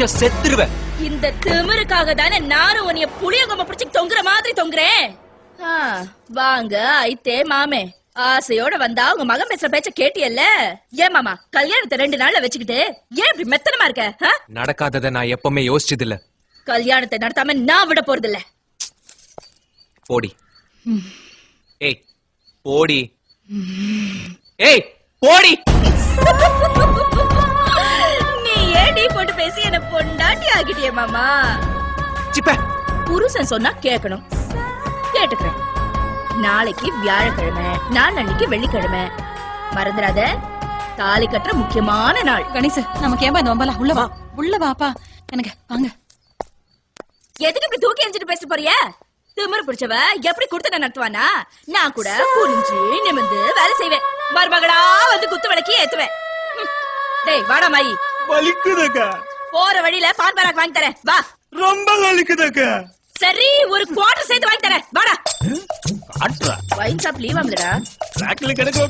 அடிச்ச செத்துருவேன் இந்த திமிருக்காக தானே நானும் உன்னைய புளியங்கொம்ப பிடிச்சி தொங்குற மாதிரி தொங்குறேன். வாங்க ஐத்தே மாமே. ஆசையோட வந்தா உங்க மகன் பேசுற பேச்ச கேட்டியல்ல? ஏன் மாமா கல்யாணத்தை ரெண்டு நாள்ல வச்சுக்கிட்டு ஏன் இப்படி மெத்தனமா இருக்க? நடக்காதத நான் எப்பவுமே யோசிச்சது இல்ல கல்யாணத்தை நடத்தாம நான் விட போறது இல்ல போடி ஏய் போடி. ஏய் போடி. பேசி என்ன பொண்டாட்டி ஆகிட்டியே மாமா. சிப்ப. புருஷன் சொன்னா கேட்கணும். கேட்டுக்கிறேன். நாளைக்கு வியாழக்கிழமை நாளன்னைக்கு வெள்ளிக்கிழமை. மறந்துடாத. தாலி கட்டுற முக்கியமான நாள். கணேச நமக்கு ஏன்பா இந்த வம்பலா உள்ள வா. உள்ள வாப்பா. எனக்கு வாங்க. எதுக்கு இப்படி தூக்கி எறிஞ்சிட்டு பேச போறிய? திமிரு பிடிச்சவ எப்படி கொடுத்து நடத்துவானா? நான் கூட புரிஞ்சு நிமிந்து வேலை செய்வேன். மருமகளா வந்து குத்து விளக்கி ஏத்துவேன். டேய் வாடா மாயி வலிக்குதுக்கா போற வழியில பான் பராக் வாங்கி தரேன். வா. ரொம்ப வலிக்குதுக்கா சரி ஒரு குவார்டர் சேர்த்து வாங்கி தரேன். வாடா. காட்டுறா. வைன் ஷாப் லீவ் ஆகுதுடா. ராக்கில் கிடக்கு